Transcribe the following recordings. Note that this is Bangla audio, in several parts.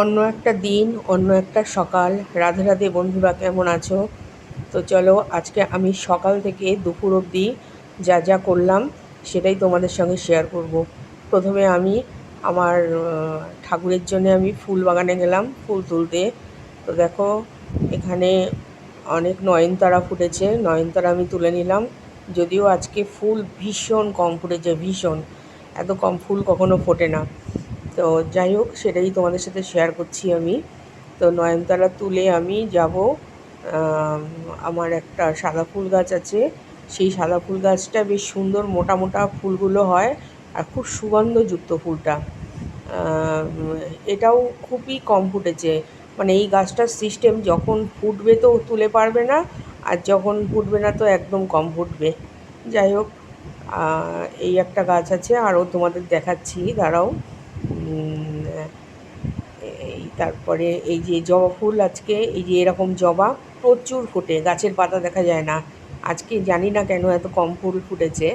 অন্য একটা দিন, অন্য একটা সকাল। রাধে রাধে বন্ধুরা কেমন আছো? তো চলো, আজকে আমি সকাল থেকে দুপুর অবধি যা যা করলাম সেটাই তোমাদের সঙ্গে শেয়ার করব। প্রথমে আমি আমার ঠাকুরের জন্য আমি ফুল বাগানে গেলাম, ফুল তুলতে। তো দেখো, এখানে অনেক নয়নতারা ফুটেছে, নয়নতারা আমি তুলে নিলাম। যদিও আজকে ফুল ভীষণ কম ফুটেছে, ভীষণ। এত কম ফুল কখনো ফোটে না। তো যাই হোক, সেটাই তোমাদের সাথে শেয়ার করছি আমি। তো নয়নতারা তুলে আমি যাব আমার একটা সাদা ফুল গাছ আছে। সেই সাদা ফুল গাছটা বেশ সুন্দর মোটা মোটা ফুলগুলো হয় আর খুব সুগন্ধযুক্ত ফুলটা। এটাও খুবই কম ফুটেছে। মানে এই গাছটার সিস্টেম যখন ফুটবে তো তুলে পারবে না, আর যখন ফুটবে না তো একদম কম ফুটবে। যাই হোক এই একটা গাছ আছে, আরও তোমাদের দেখাচ্ছি, দাঁড়াও। এই তারপরে এই যে জবা ফুল আজকে, এই যে এরকম জবা, প্রচুর ফোটে, গাছের পাতা দেখা যায় না। আজকে জানি না কেন এত কম ফুল ফুটেছে।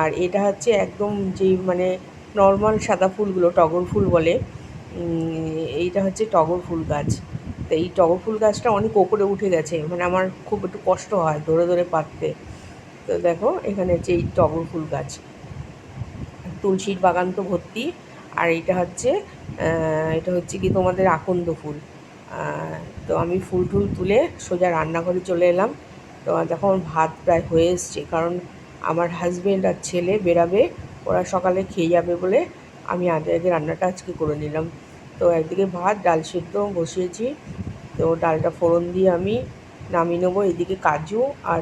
আর এটা হচ্ছে একদম যে মানে নর্মাল সাদা ফুলগুলো, টগর ফুল বলে এইটা হচ্ছে টগর ফুল গাছ। তো এই টগর ফুল গাছটা অনেক ওপরে উঠে গেছে মানে আমার খুব একটু কষ্ট হয় ধরে ধরে পাততে। তো দেখো, এখানে হচ্ছে এই টগর ফুল গাছ। তুলসীর বাগান তো ভর্তি। আর এটা হচ্ছে এটা হচ্ছে কি তোমাদের আকন্দ ফুল। তো আমি ফুল টুল তুলে সোজা রান্নাঘরে চলে এলাম। তো যখন ভাত প্রায় হয়ে এসছে, কারণ আমার হাজব্যান্ড আর ছেলে বেরাবে, ওরা সকালে খেয়ে যাবে বলে আমি আগে আগে রান্নাটা আজকে করে নিলাম। তো একদিকে ভাত, ডাল সেদ্ধ বসিয়েছি। তো ডালটা ফোড়ন দিয়ে আমি নামিয়ে নেব, এদিকে কাজু আর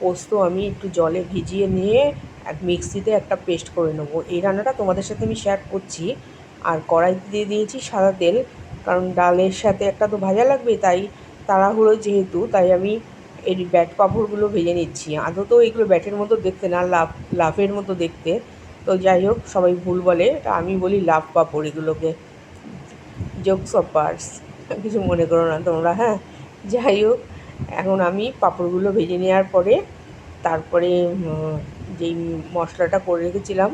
পোস্ত আমি একটু জলে ভিজিয়ে নিয়ে এক মিক্সিতে একটা পেস্ট করে নেব। এই রান্নাটা তোমাদের সাথে আমি শেয়ার করছি। আর কড়াইতে দিয়ে দিয়েছি সাদা তেল, কারণ ডালের সাথে একটা তো ভাজা লাগবে, তাই তাড়াহুড়ো যেহেতু, তাই আমি এই ব্যাট পাঁপড়গুলো ভেজে নিচ্ছি। আদতেও এগুলো ব্যাটের মতো দেখতে না লাভ লাভের মতো দেখতে। তো যাই হোক, সবাই ভুল বলে তা আমি বলি লাভ পাঁপড় এগুলোকে। জোকস অফ পার্স কিছু মনে করো না তোমরা হ্যাঁ? যাই হোক এখন আমি পাঁপড়গুলো ভেজে নেওয়ার পরে তারপরে যেই মশলাটা করে রেখেছিলাম,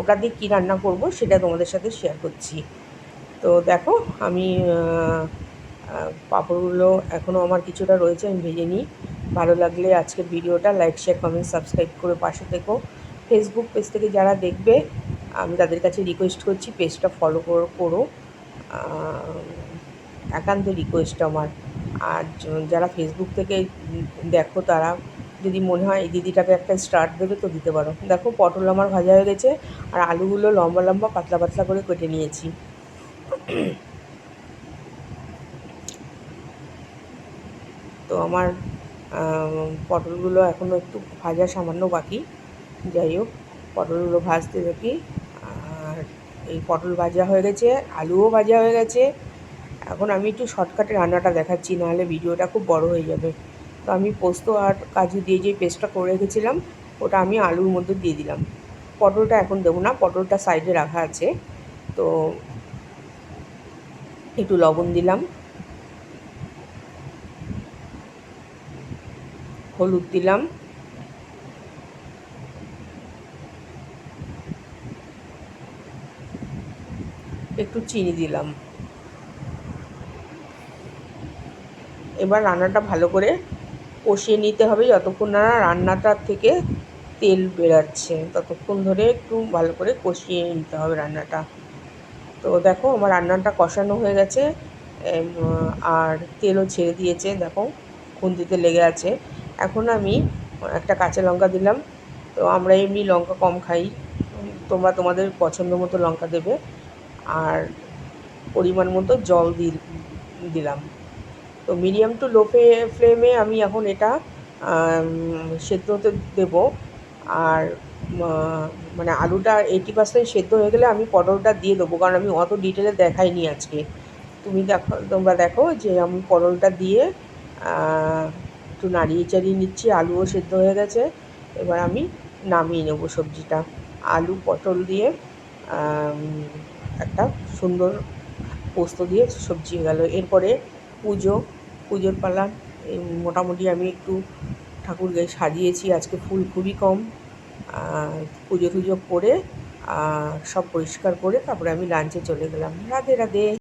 ওটা দিয়ে কী রান্না করব সেটা তোমাদের সাথে শেয়ার করছি। তো দেখো, আমি পাঁপড়গুলো এখনও আমার কিছুটা রয়েছে, আমি ভেজে নিই। ভালো লাগলে আজকের ভিডিওটা লাইক শেয়ার কমেন্ট সাবস্ক্রাইব করে পাশে থেকো। ফেসবুক পেজ থেকে যারা দেখবে, আমি তাদের কাছে রিকোয়েস্ট করছি পেজটা ফলো করো একান্ত রিকোয়েস্ট আমার। আর যারা ফেসবুক থেকে দেখো তারা, যদি মনে হয় এই দিদিটাকে একটা স্টার্ট দেবে তো দিতে পারো। দেখো পটল আমার ভাজা হয়ে গেছে, আর আলুগুলো লম্বা লম্বা পাতলা পাতলা করে কেটে নিয়েছি। তো আমার পটলগুলো এখনও একটু ভাজা সামান্য বাকি। যাই হোক, পটলগুলো ভাজতে থাকি। আর এই পটল ভাজা হয়ে গেছে, আলুও ভাজা হয়ে গেছে। এখন আমি একটু শর্টকাটে রান্নাটা দেখাচ্ছি, নাহলে ভিডিওটা খুব বড় হয়ে যাবে। তো আমি পোস্ত আর কাজু দিয়ে যে পেস্টটা করে রেখেছিলাম, ওটা আমি আলুর মধ্যে দিয়ে দিলাম। পটলটা এখন দেবো না, পটলটা সাইডে রাখা আছে। তো একটু লবণ দিলাম। হলুদ দিলাম। একটু চিনি দিলাম। এবার রান্নাটা ভালো করে কষিয়ে নিতে হবে যতক্ষণ না রান্নাটার থেকে তেল বেরাচ্ছে, ততক্ষণ ধরে একটু ভালো করে কষিয়ে নিতে হবে রান্নাটা। তো দেখো আমার রান্নাটা কষানো হয়ে গেছে আর তেলও ছেড়ে দিয়েছে, দেখো খুন্তিতে লেগে আছে। এখন আমি একটা কাঁচা লঙ্কা দিলাম, তো আমরা এমনি লঙ্কা কম খাই, তোমরা তোমাদের পছন্দ মতো লঙ্কা দেবে, আর পরিমাণ মতো জল দিলাম। তো মিডিয়াম টু লো ফ্লেমে আমি এখন এটা সেদ্ধ হতে দেবো। আর মানে আলুটা এইটি পার্সেন্ট সেদ্ধ হয়ে গেলে আমি পটলটা দিয়ে দেবো, কারণ আমি অত ডিটেলে দেখাইনি আজকে। তুমি দেখো, তোমরা দেখো যে আমি পটলটা দিয়ে একটু নাড়িয়ে চাড়িয়ে নিচ্ছি, আলুও সেদ্ধ হয়ে গেছে। এবার আমি নামিয়ে নেব সবজিটা। আলু, পটল দিয়ে একটা সুন্দর পোস্ত দিয়ে সবজি হয়ে গেল। এরপরে পুজো, পুজোর পালা মোটামুটি আমি একটু ঠাকুরকে সাজিয়েছি। আজকে ফুল খুবই কম পুজো টুজো করে সব পরিষ্কার করে তারপরে আমি লাঞ্চে চলে গেলাম। রাধে রাধে।